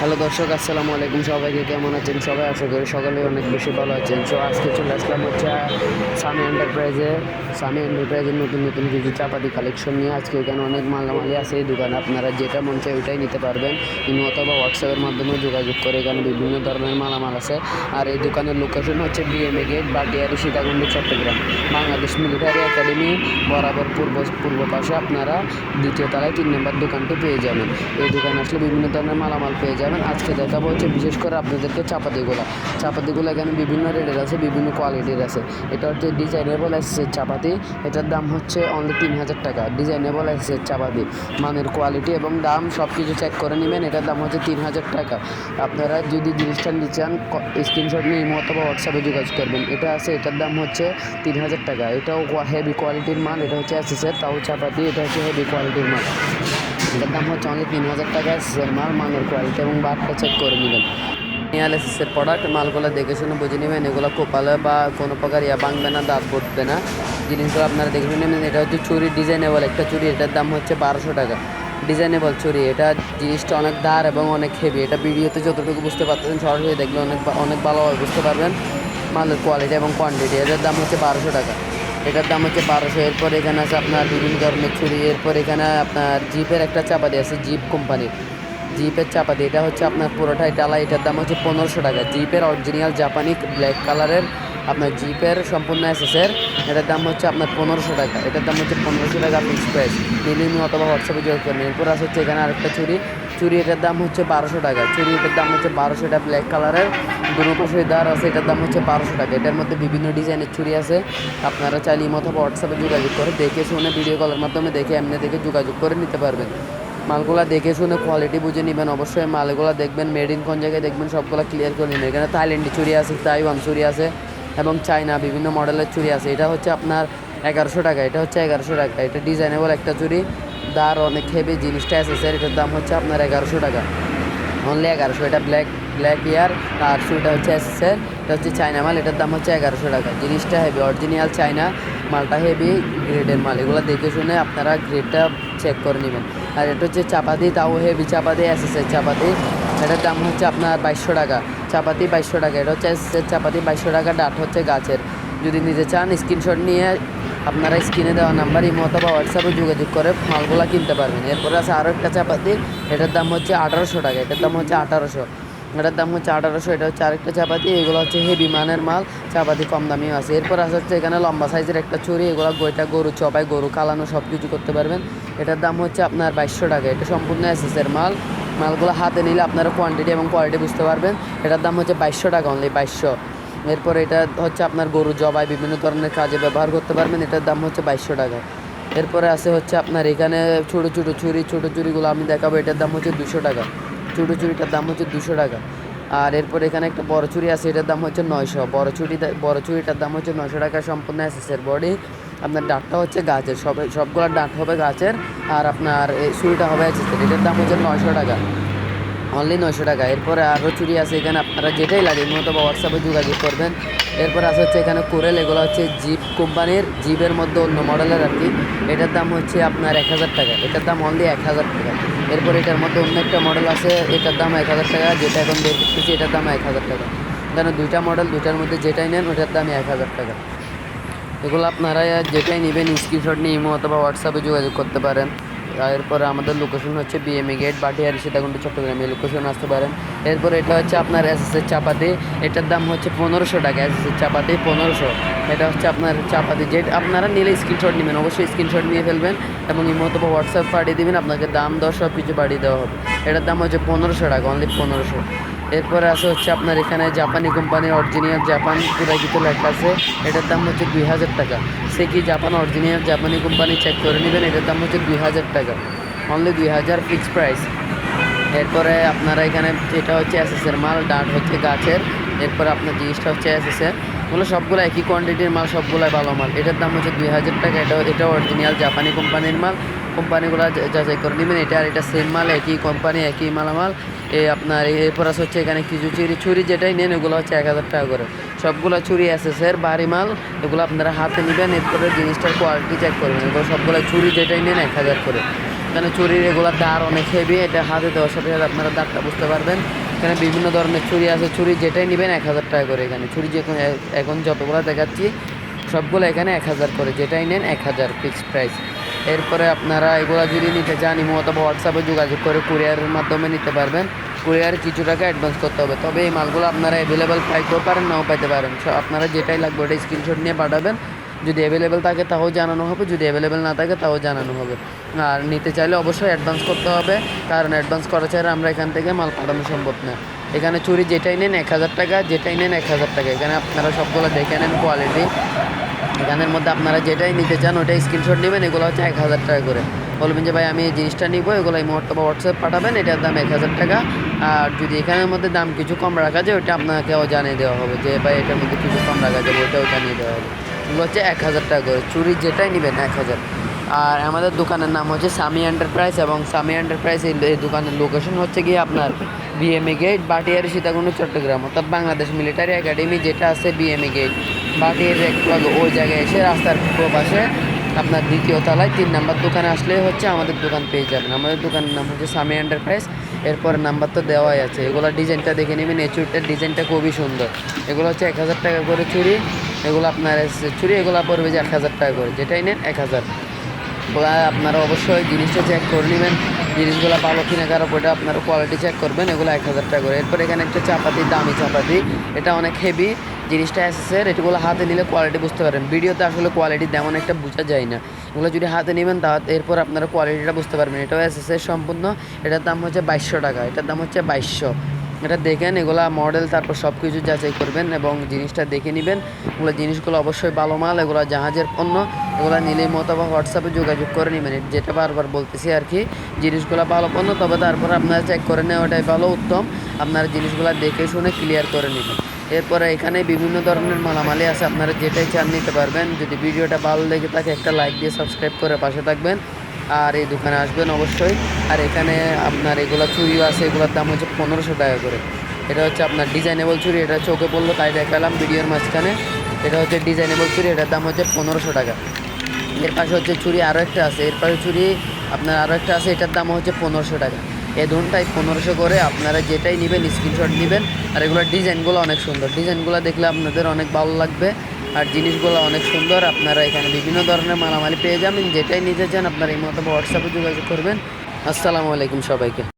Hello দর্শক, আসসালামু আলাইকুম সবাইকে। কেমন আছেন সবাই? আশা করি সকালে অনেক বেশি ভালো আছেন। সো আজকে চলে আসলাম হচ্ছে সামি এন্টারপ্রাইজে সামি এন্টারপ্রাইজের নতুন নতুন কিছু চাপাতি কালেকশন নিয়ে। আজকে এখানে অনেক মালামালি আছে এই দোকানে। আপনারা যেটা মন চায় ওইটাই নিতে পারবেন। ইমো অথবা হোয়াটসঅ্যাপের মাধ্যমে যোগাযোগ করে এখানে বিভিন্ন ধরনের মালামাল আছে। আর এই দোকানের লোকেশন হচ্ছে BMA gate Batiari Sitakunda, Chattogram. Bangladesh military academy বরাবর পূর্ব পূর্ব পাশে আপনারা দ্বিতীয় তলায় তিন নম্বর দোকানটি পেয়ে যাবেন। এই দোকানে আসলে বিভিন্ন ধরনের মালামাল পেয়ে যাবেন। আজকে দেখাবো হচ্ছে বিশেষ করে আপনাদেরকে চাপাতিগুলো। চাপাতিগুলো এখানে বিভিন্ন রেটের আছে, বিভিন্ন কোয়ালিটির আছে। এটা হচ্ছে ডিজাইনেবল এসেসের চাপাতি। এটার দাম হচ্ছে অনলি তিন হাজার টাকা। ডিজাইনেবল এসেসের চাপাতি। মানের কোয়ালিটি এবং দাম সব কিছু চেক করে নেবেন। এটার দাম হচ্ছে তিন হাজার টাকা। আপনারা যদি জিনিসটা নিতে চান স্ক্রিনশট নিয়ে ইমো অথবা হোয়াটসঅ্যাপে যোগাযোগ করবেন। এটা আছে, এটার দাম হচ্ছে তিন হাজার টাকা। এটাও হেভি কোয়ালিটির মাল, এটা হচ্ছে এসেসের তাও চাপাতি, এটা হচ্ছে হেভি কোয়ালিটির মাল। এটার দাম হচ্ছে অনলি তিন হাজার টাকা মাল মানের কোয়ালিটি এবং বারটা চেক করে নেবেন। এনালিসিসের প্রোডাক্ট মালগুলো দেখে শুনে বুঝে নেবেন, এগুলো কোপালে বা কোনো প্রকার ইয়া ভাঙবে না দাঁত পড়বে না। জিনিসগুলো আপনারা দেখে শুনে নেবেন, এটা হচ্ছে চুরি ডিজাইনেবল একটা চুরি, এটার দাম হচ্ছে বারোশো টাকা। ডিজাইনেবল চুরি, এটা জিনিসটা অনেক দার এবং অনেক হেভি এটা ভিডিওতে যতটুকু বুঝতে পারতেছেন, সরাসরি দেখলে অনেক অনেক ভালোভাবে বুঝতে পারবেন। মালের কোয়ালিটি এবং কোয়ান্টিটি এটার দাম হচ্ছে বারোশো টাকা। এটার দাম হচ্ছে বারোশো। এরপর এখানে আছে আপনার বিভিন্ন ধরনের ছুরি। এরপর এখানে আপনার জিপের একটা চাপাতি আছে, জিপ কোম্পানির জিপের চাপাতি, এটা হচ্ছে আপনার পুরোটাই ডালা। এটার দাম হচ্ছে পনেরোশো টাকা। জিপের অরিজিনাল জাপানি ব্ল্যাক কালারের আপনার জিপের সম্পূর্ণ এসেসের এটার দাম হচ্ছে আপনার পনেরোশো টাকা। এটার দাম হচ্ছে পনেরোশো টাকা ফিক্স প্রাইস মিলিমি অথবা হোয়াটসঅ্যাপে যোগ করবেন এরপর আছে হচ্ছে এখানে আরেকটা চুরি চুরি এটার দাম হচ্ছে বারোশো টাকা। চুরি এটার দাম হচ্ছে বারোশো, এটা ব্ল্যাক কালারের দুটো পাশে দার আছে, এটার দাম হচ্ছে বারোশো টাকা। এটার মধ্যে বিভিন্ন ডিজাইনের চুরি আছে। আপনারা চাইলে মতো হোয়াটসঅ্যাপে যোগাযোগ করে দেখে শুনে ভিডিও কলের মাধ্যমে দেখে এমনি দেখে যোগাযোগ করে নিতে পারবেন। মালগুলা দেখে শুনে কোয়ালিটি বুঝে নেবেন। অবশ্যই মালগুলো দেখবেন মেড ইন কোন জায়গায় দেখবেন, সবগুলো ক্লিয়ার করে নেবেন। এখানে থাইল্যান্ডি চুরি আছে, তাইওয়ান চুরি আছে এবং চাইনা বিভিন্ন মডেলের চুরি আছে। এটা হচ্ছে আপনার এগারোশো টাকা, এটা হচ্ছে এগারোশো টাকা। এটা ডিজাইনেবল একটা চুরি দার অনেক হেভি জিনিসটা আছে স্যার এটার দাম হচ্ছে আপনার এগারোশো টাকা। অনলি এগারোশো, এটা ব্ল্যাক ব্ল্যাক ইয়ার, আর চুরিটা হচ্ছে এসএসের এটা হচ্ছে চায়না মাল, এটার দাম হচ্ছে এগারোশো টাকা। জিনিসটা হেভি অরিজিনাল চায়না মালটা হেভি গ্রেডের মাল। এগুলো দেখে শুনে আপনারা গ্রেডটা চেক করে নেবেন। আর এটা হচ্ছে চাপাতি, তাও হেভি চাপাতি এসএসের চাপাতি। এটার দাম হচ্ছে আপনার বাইশশো টাকা। চাপাতি বাইশশো টাকা, এটা হচ্ছে এসএসের চাপাতি বাইশশো টাকা, ডাট হচ্ছে গাছের। যদি নিতে চান স্ক্রিনশট নিয়ে আপনারা স্ক্রিনে দেওয়া নাম্বার, ইমো অথবা হোয়াটসঅ্যাপে যোগাযোগ করে মালগুলো কিনতে পারবেন। এরপরে আছে আরও একটা চাপাতি এটার দাম হচ্ছে আঠারোশো টাকা, এটার দাম হচ্ছে আঠারোশো। এটার দাম হচ্ছে আঠারোশো, এটা হচ্ছে আরেকটা চাপাতি এগুলো হচ্ছে হেভি মানের মাল চাপাতি কম দামিও আছে। এরপর আছে হচ্ছে এখানে লম্বা সাইজের একটা চুরি এগুলো গোইটা গরু চপাই, গরু কালানো সব কিছু করতে পারবেন। এটার দাম হচ্ছে আপনার বাইশশো টাকা, এটা সম্পূর্ণ এসএসের মাল। মালগুলো হাতে নিলে আপনারা কোয়ান্টিটি এবং কোয়ালিটি বুঝতে পারবেন। এটার দাম হচ্ছে বাইশশো টাকা অনলি বাইশশো। এরপর এটা হচ্ছে আপনার গরু জবাই, বিভিন্ন ধরনের কাজে ব্যবহার করতে পারবেন। এটার দাম হচ্ছে বাইশশো টাকা। এরপরে আছে হচ্ছে আপনার এখানে ছোটো ছোটো চুরি ছোটো চুরিগুলো আমি দেখাবো। এটার দাম হচ্ছে দুশো টাকা। ছোটো চুরিটার দাম হচ্ছে দুশো টাকা। আর এরপর এখানে একটা বড় চুরি আছে, এটার দাম হচ্ছে নয়শো। বড় চুরি বড় চুরিটার দাম হচ্ছে নয়শো টাকা সম্পূর্ণ এসেসের বডি। আপনার ডাঁটটা হচ্ছে গাছের, সব, সবগুলো ডাঁট হবে গাছের। আর আপনার এই চুরিটা হবে এসেসের এটার দাম হচ্ছে নয়শো টাকা। অনলি নয়শো টাকা। এরপরে আরও চুরি আছে এখানে আপনারা যেটাই লাগে মতো বা হোয়াটসঅ্যাপে যোগাযোগ করবেন। এরপর আছে হচ্ছে এখানে কোরেল, এগুলো হচ্ছে জিপ কোম্পানির জিপের মধ্যে অন্য মডেলের আর কি। এটার দাম হচ্ছে আপনার এক হাজার টাকা। এটার দাম অনলি এক হাজার টাকা। এরপর এটার মধ্যে অন্য একটা মডেল আছে, এটার দাম এক হাজার টাকা, যেটা এখন করতেছি, এটার দাম এক হাজার টাকা। কেন দুইটা মডেল দুইটার মধ্যে যেটাই নেন, ওটার দাম এক হাজার টাকা। এগুলো আপনারা যেটাই নেবেন স্ক্রিনশট নিয়ে, ইমো অথবা হোয়াটসঅ্যাপে যোগাযোগ করতে পারেন। এরপরে আমাদের লোকেশন হচ্ছে বিএমএ গেট বাটিয়ারি সীতাকুণ্ড, চট্টগ্রামে। লোকেশন আসতে পারেন। এরপর এটা হচ্ছে আপনার এসএসের চাপাতি। এটার দাম হচ্ছে পনেরোশো টাকা এসএসের চাপাতি পনেরোশো। এটা হচ্ছে আপনার চাপাতি যে আপনারা নিলে স্ক্রিনশট নেবেন, অবশ্যই স্ক্রিনশট নিয়ে ফেলবেন এবং এই মতো হোয়াটসঅ্যাপ পাঠিয়ে দেবেন, আপনাকে দাম দশ সব কিছু পাঠিয়ে দেওয়া হবে। এটার দাম হচ্ছে পনেরোশো টাকা অনলি পনেরোশো। এরপরে আছে হচ্ছে আপনার এখানে জাপানি কোম্পানির অরিজিনাল জাপান কিছু লেখা আছে। এটার দাম হচ্ছে দুই হাজার টাকা। সে কি জাপান অরিজিনাল জাপানি কোম্পানি চেক করে নেবেন? এটার দাম হচ্ছে দুই হাজার টাকা। অনলি দুই হাজার ফিক্সড প্রাইস এরপরে আপনারা এখানে এটা হচ্ছে এসএসের মাল, ডাট হচ্ছে গাছের। এরপরে আপনার জিনিসটা হচ্ছে এসএসের ওগুলো সবগুলো একই কোয়ান্টিটির মাল, সবগুলোই ভালো মাল। এটার দাম হচ্ছে দুই হাজার টাকা। এটা এটা অরিজিনাল জাপানি কোম্পানির মাল। কোম্পানিগুলো যাচাই করে নেবেন। এটা আর এটা সেম মাল, একই কোম্পানি, একই মালামাল। এই আপনার এরপর আছে হচ্ছে এখানে কিছু চুরি। ছুরি যেটাই নেন এগুলো হচ্ছে এক হাজার টাকা করে। সবগুলো চুরি এসএসের বাড়ি মাল, এগুলো আপনারা হাতে নেবেন। এরপরে জিনিসটার কোয়ালিটি চেক করবেন। এগুলো সবগুলো চুরি যেটাই নেন, এক হাজার করে। এখানে চুরির এগুলোর দাঁড় অনেক হেভি এটা হাতে দেওয়ার সাথে সাথে আপনারা দাঁড়টা বুঝতে পারবেন। এখানে বিভিন্ন ধরনের চুরি আছে। চুরি যেটাই নেবেন, এক হাজার টাকা করে এখানে। চুরি যে এখন যতগুলো দেখাচ্ছি, সবগুলো এখানে এক হাজার করে। যেটাই নেন, এক হাজার ফিক্সড প্রাইস এরপরে আপনারা এগুলো যদি নিতে চান, ইমো অথবা হোয়াটসঅ্যাপে যোগাযোগ করে কুরিয়ারের মাধ্যমে নিতে পারবেন। কুরিয়ার কিছু টাকা অ্যাডভান্স করতে হবে। তবে এই মালগুলো আপনারা অ্যাভেলেবেল পাইতেও পারেন, নাও পাইতে পারেন। সো আপনারা যেটাই লাগবে ওটা স্ক্রিনশট নিয়ে পাঠাবেন। যদি অ্যাভেলেবেল থাকে তাও জানানো হবে, যদি অ্যাভেলেবেল না থাকে তাও জানানো হবে। আর নিতে চাইলে অবশ্যই অ্যাডভান্স করতে হবে, কারণ অ্যাডভান্স করা ছাড়া আমরা এখান থেকে মাল পাঠানো সম্ভব না। এখানে চুরি যেটাই নেন এক হাজার টাকা, যেটাই নেন এক হাজার টাকা। এখানে আপনারা সবগুলো দেখে নেন কোয়ালিটি এখানের মধ্যে আপনারা যেটাই নিতে চান ওটাই স্ক্রিনশট নেবেন, এগুলো হচ্ছে এক হাজার টাকা করে। বলবেন যে, ভাই, আমি এই জিনিসটা নিবো, এগুলো এই মুহূর্তে বা হোয়াটসঅ্যাপ পাঠাবেন, এটার দাম এক হাজার টাকা। আর যদি এখানের মধ্যে দাম কিছু কম রাখা যায় ওটা আপনাকেও জানিয়ে দেওয়া হবে যে, ভাই, এটার মধ্যে কিছু কম রাখা যাবে ওটাও জানিয়ে দেওয়া হবে। এগুলো হচ্ছে এক হাজার টাকা করে, চুরি যেটাই নেবেন, এক হাজার। আর আমাদের দোকানের নাম হচ্ছে সামি এন্টারপ্রাইজ এবং সামি এন্টারপ্রাইজ এই দোকানের লোকেশন হচ্ছে গিয়ে আপনার বিএমএ গেট বাটিয়ারি সীতাকুণ্ড, চট্টগ্রাম, অর্থাৎ বাংলাদেশ মিলিটারি একাডেমি যেটা আছে বিএমএ গেট বাটিয়ারি একটু আগে ওই জায়গায় এসে রাস্তার পাশে আপনার দ্বিতীয় তলায় তিন নাম্বার দোকানে আসলে হচ্ছে আমাদের দোকান পেয়ে যাবেন। আমাদের দোকানের নাম হচ্ছে সামি এন্টারপ্রাইজ এরপর নাম্বার তো দেওয়াই আছে। এগুলো ডিজাইনটা দেখে নেবেন এই চুরিটার ডিজাইনটা খুবই সুন্দর। এগুলো হচ্ছে এক হাজার টাকা করে চুরি এগুলো আপনার চুরি এগুলো পড়বে যে এক হাজার টাকা করে। যেটাই নেন এক হাজার। ওরা আপনারা অবশ্যই জিনিসটা চেক করে নেবেন। জিনিসগুলো ভালো কিনা খারাপ, ওটা আপনারা কোয়ালিটি চেক করবেন, এগুলো এক হাজার টাকা করে। এরপর এখানে একটা চাপাতি, দামি চাপাতি। এটা অনেক হেভি জিনিসটা এসেসের এটাগুলো হাতে নিলে কোয়ালিটি বুঝতে পারেন ভিডিওতে আসলে কোয়ালিটি তেমন একটা বোঝা যায় না। এগুলো যদি হাতে নেবেন তা এরপর আপনারা কোয়ালিটিটা বুঝতে পারবেন। এটাও এসেসের সম্পূর্ণ। এটার দাম হচ্ছে বাইশশো টাকা। এটার দাম হচ্ছে বাইশশো। এটা দেখেন, এগুলা মডেল তারপর সব কিছু যাচাই করবেন এবং জিনিসটা দেখে নেবেন। এগুলো জিনিসগুলো অবশ্যই ভালো মাল, এগুলো জাহাজের পণ্য, এগুলো নিলেই মতো বা হোয়াটসঅ্যাপে যোগাযোগ করে নেবেন। যেটা বারবার বলতেছি আর কি, জিনিসগুলো ভালো পণ্য, তবে তারপর আপনারা চেক করে নেওয়াটাই ভালো, উত্তম। আপনারা জিনিসগুলো দেখে শুনে ক্লিয়ার করে নেবেন। এরপরে এখানে বিভিন্ন ধরনের মালামালি আছে, আপনারা যেটাই চান নিতে পারবেন। যদি ভিডিওটা ভালো লেগে থাকে, একটা লাইক দিয়ে সাবস্ক্রাইব করে পাশে থাকবেন। আর এই দোকানে আসবেন অবশ্যই। আর এখানে আপনার এগুলো চুরিও আছে, এগুলোর দাম হচ্ছে পনেরোশো টাকা করে। এটা হচ্ছে আপনার ডিজাইনেবল চুরি এটা চোখে পড়ল তাই দেখালাম ভিডিওর মাঝখানে। এটা হচ্ছে ডিজাইনেবল চুরি এটার দাম হচ্ছে পনেরোশো টাকা। এর পাশে হচ্ছে চুরি আরও একটা আছে, এর পাশে চুরি আপনার আরও একটা আছে, এটার দাম হচ্ছে পনেরোশো টাকা। এই ধরুনটাই পনেরোশো করে আপনারা যেটাই নেবেন স্ক্রিনশট নেবেন। আর এগুলোর ডিজাইনগুলো অনেক সুন্দর। ডিজাইনগুলো দেখলে আপনাদের অনেক ভালো লাগবে। আর জিনিসগুলো অনেক সুন্দর। আপনারা এখানে বিভিন্ন ধরনের মালামালি পেয়ে যাবেন। যেটাই নিতে চান আপনারা এই মতো হোয়াটসঅ্যাপে যোগাযোগ করবেন। আসসালামু আলাইকুম সবাইকে।